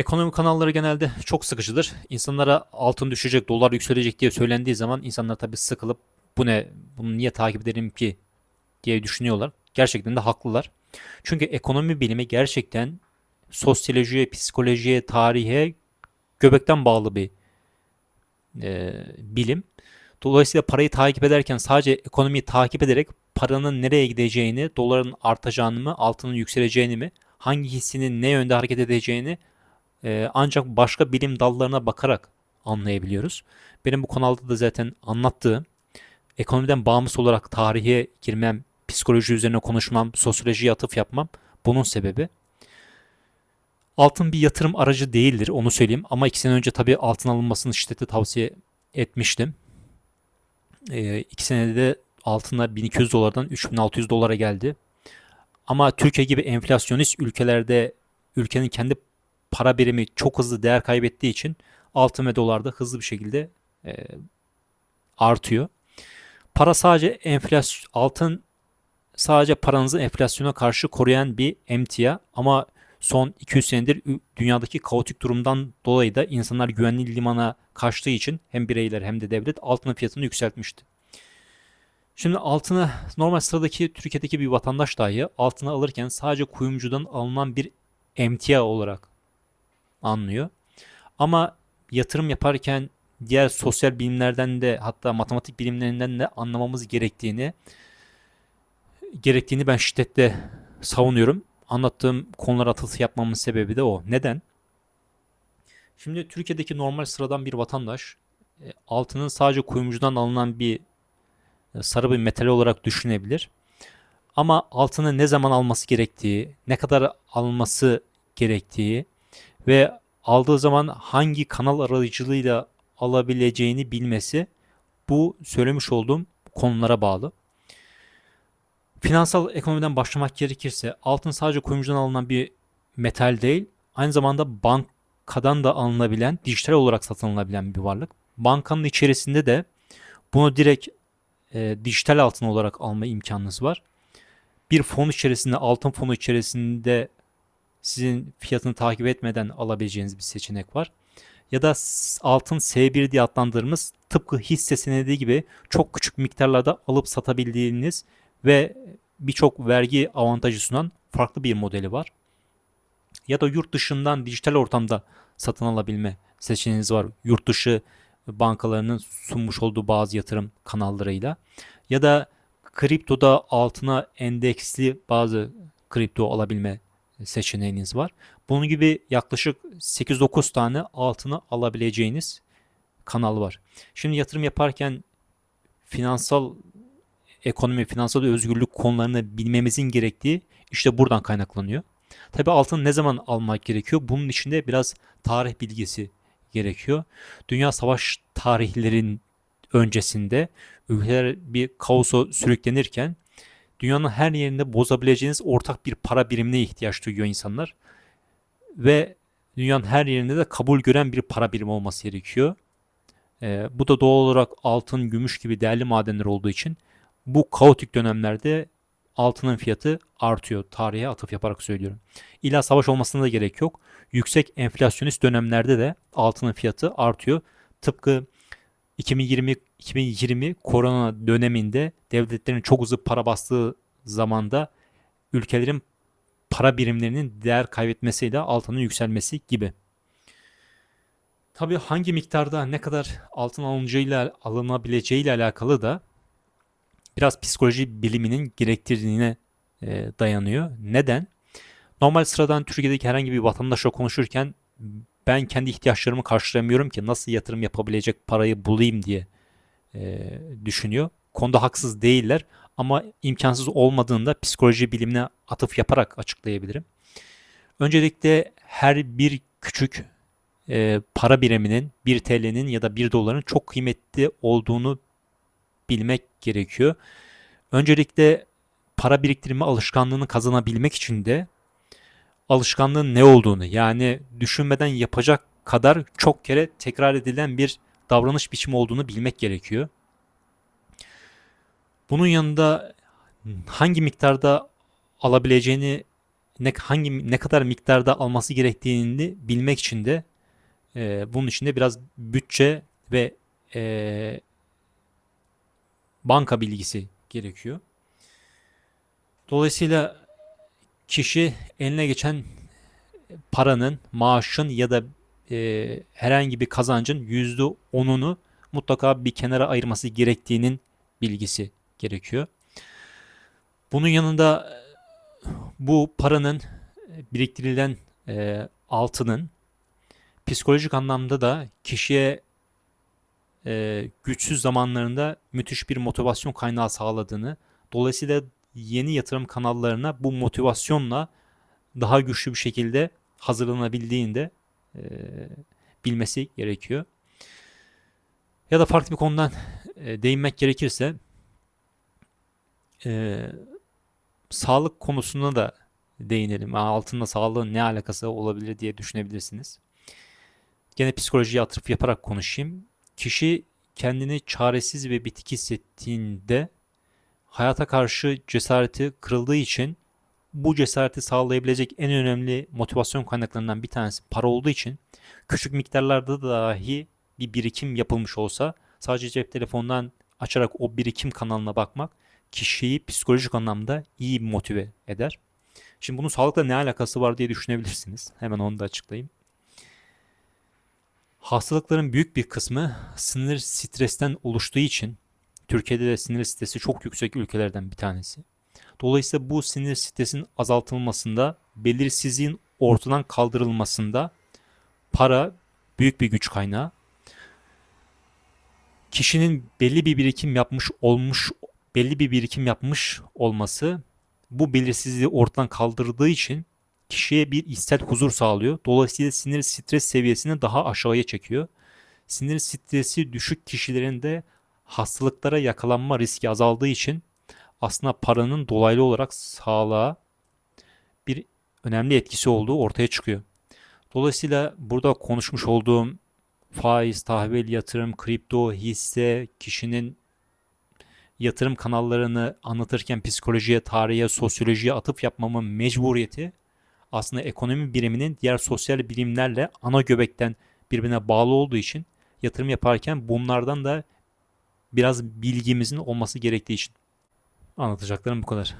Ekonomi kanalları genelde çok sıkıcıdır. İnsanlara altın düşecek, dolar yükselecek diye söylendiği zaman insanlar tabii sıkılıp bu ne, bunu niye takip edelim ki diye düşünüyorlar. Gerçekten de haklılar. Çünkü ekonomi bilimi gerçekten sosyolojiye, psikolojiye, tarihe göbekten bağlı bir e, bilim. Dolayısıyla parayı takip ederken sadece ekonomiyi takip ederek paranın nereye gideceğini, doların artacağını mı, altının yükseleceğini mi, hangi hissinin ne yönde hareket edeceğini e, ancak başka bilim dallarına bakarak anlayabiliyoruz. Benim bu kanalda da zaten anlattığım ekonomiden bağımsız olarak tarihe girmem, psikoloji üzerine konuşmam, sosyolojiye atıf yapmam bunun sebebi. Altın bir yatırım aracı değildir onu söyleyeyim ama iki sene önce tabii altın alınmasını şiddetli tavsiye etmiştim. E, iki senede de altına 1200 dolardan 3600 dolara geldi. Ama Türkiye gibi enflasyonist ülkelerde ülkenin kendi para birimi çok hızlı değer kaybettiği için altın ve dolar da hızlı bir şekilde e, artıyor. Para sadece enflasyon altın sadece paranızı enflasyona karşı koruyan bir emtia ama son 200 senedir dünyadaki kaotik durumdan dolayı da insanlar güvenli limana kaçtığı için hem bireyler hem de devlet altının fiyatını yükseltmişti. Şimdi altını normal sıradaki Türkiye'deki bir vatandaş dahi altını alırken sadece kuyumcudan alınan bir emtia olarak anlıyor. Ama yatırım yaparken diğer sosyal bilimlerden de hatta matematik bilimlerinden de anlamamız gerektiğini gerektiğini ben şiddetle savunuyorum. Anlattığım konular atısı yapmamın sebebi de o. Neden? Şimdi Türkiye'deki normal sıradan bir vatandaş e, altının sadece kuyumcudan alınan bir e, sarı bir metal olarak düşünebilir. Ama altını ne zaman alması gerektiği, ne kadar alması gerektiği ve aldığı zaman hangi kanal aracılığıyla alabileceğini bilmesi bu söylemiş olduğum konulara bağlı. Finansal ekonomiden başlamak gerekirse altın sadece kuyumcudan alınan bir metal değil, aynı zamanda bankadan da alınabilen, dijital olarak satın alınabilen bir varlık. Bankanın içerisinde de bunu direkt e, dijital altın olarak alma imkanınız var. Bir fon içerisinde, altın fonu içerisinde sizin fiyatını takip etmeden alabileceğiniz bir seçenek var. Ya da altın S1 diye adlandırdığımız tıpkı hisse senedi gibi çok küçük miktarlarda alıp satabildiğiniz ve birçok vergi avantajı sunan farklı bir modeli var. Ya da yurt dışından dijital ortamda satın alabilme seçeneğiniz var. Yurt dışı bankalarının sunmuş olduğu bazı yatırım kanallarıyla. Ya da kriptoda altına endeksli bazı kripto alabilme seçeneğiniz var. Bunun gibi yaklaşık 8-9 tane altını alabileceğiniz kanal var. Şimdi yatırım yaparken finansal ekonomi, finansal özgürlük konularını bilmemizin gerektiği işte buradan kaynaklanıyor. Tabi altını ne zaman almak gerekiyor? Bunun içinde biraz tarih bilgisi gerekiyor. Dünya savaş tarihlerin öncesinde ülkeler bir kaosa sürüklenirken dünyanın her yerinde bozabileceğiniz ortak bir para birimine ihtiyaç duyuyor insanlar. Ve dünyanın her yerinde de kabul gören bir para birimi olması gerekiyor. Ee, bu da doğal olarak altın, gümüş gibi değerli madenler olduğu için bu kaotik dönemlerde altının fiyatı artıyor. Tarihe atıf yaparak söylüyorum. İlla savaş olmasına da gerek yok. Yüksek enflasyonist dönemlerde de altının fiyatı artıyor. Tıpkı 2020 2020 korona döneminde devletlerin çok hızlı para bastığı zamanda ülkelerin para birimlerinin değer kaybetmesiyle altının yükselmesi gibi. Tabii hangi miktarda ne kadar altın alınacağıyla alınabileceğiyle alakalı da biraz psikoloji biliminin gerektirdiğine e, dayanıyor. Neden? Normal sıradan Türkiye'deki herhangi bir vatandaşla konuşurken ben kendi ihtiyaçlarımı karşılamıyorum ki nasıl yatırım yapabilecek parayı bulayım diye e, düşünüyor. Konuda haksız değiller ama imkansız olmadığında psikoloji bilimine atıf yaparak açıklayabilirim. Öncelikle her bir küçük e, para biriminin 1 TL'nin ya da 1 doların çok kıymetli olduğunu bilmek gerekiyor. Öncelikle para biriktirme alışkanlığını kazanabilmek için de alışkanlığın ne olduğunu yani düşünmeden yapacak kadar çok kere tekrar edilen bir davranış biçimi olduğunu bilmek gerekiyor. Bunun yanında hangi miktarda alabileceğini ne hangi ne kadar miktarda alması gerektiğini bilmek için de e, bunun için de biraz bütçe ve e, banka bilgisi gerekiyor. Dolayısıyla kişi eline geçen paranın, maaşın ya da e, herhangi bir kazancın yüzde onunu mutlaka bir kenara ayırması gerektiğinin bilgisi gerekiyor. Bunun yanında e, bu paranın e, biriktirilen e, altının psikolojik anlamda da kişiye e, güçsüz zamanlarında müthiş bir motivasyon kaynağı sağladığını, dolayısıyla yeni yatırım kanallarına bu motivasyonla daha güçlü bir şekilde hazırlanabildiğinde e, bilmesi gerekiyor. Ya da farklı bir konudan e, değinmek gerekirse e, sağlık konusuna da değinelim. Altında sağlığın ne alakası olabilir diye düşünebilirsiniz. Gene psikolojiye atıf yaparak konuşayım. Kişi kendini çaresiz ve bitik hissettiğinde hayata karşı cesareti kırıldığı için bu cesareti sağlayabilecek en önemli motivasyon kaynaklarından bir tanesi para olduğu için küçük miktarlarda dahi bir birikim yapılmış olsa sadece cep telefonundan açarak o birikim kanalına bakmak kişiyi psikolojik anlamda iyi motive eder. Şimdi bunun sağlıkla ne alakası var diye düşünebilirsiniz. Hemen onu da açıklayayım. Hastalıkların büyük bir kısmı sinir stresten oluştuğu için Türkiye'de de sinir stresi çok yüksek ülkelerden bir tanesi. Dolayısıyla bu sinir stresinin azaltılmasında, belirsizliğin ortadan kaldırılmasında para büyük bir güç kaynağı. Kişinin belli bir birikim yapmış olmuş, belli bir birikim yapmış olması bu belirsizliği ortadan kaldırdığı için kişiye bir içsel huzur sağlıyor. Dolayısıyla sinir stres seviyesini daha aşağıya çekiyor. Sinir stresi düşük kişilerin de hastalıklara yakalanma riski azaldığı için aslında paranın dolaylı olarak sağlığa bir önemli etkisi olduğu ortaya çıkıyor. Dolayısıyla burada konuşmuş olduğum faiz, tahvil, yatırım, kripto, hisse, kişinin yatırım kanallarını anlatırken psikolojiye, tarihe, sosyolojiye atıp yapmamın mecburiyeti aslında ekonomi biriminin diğer sosyal bilimlerle ana göbekten birbirine bağlı olduğu için yatırım yaparken bunlardan da biraz bilgimizin olması gerektiği için anlatacaklarım bu kadar.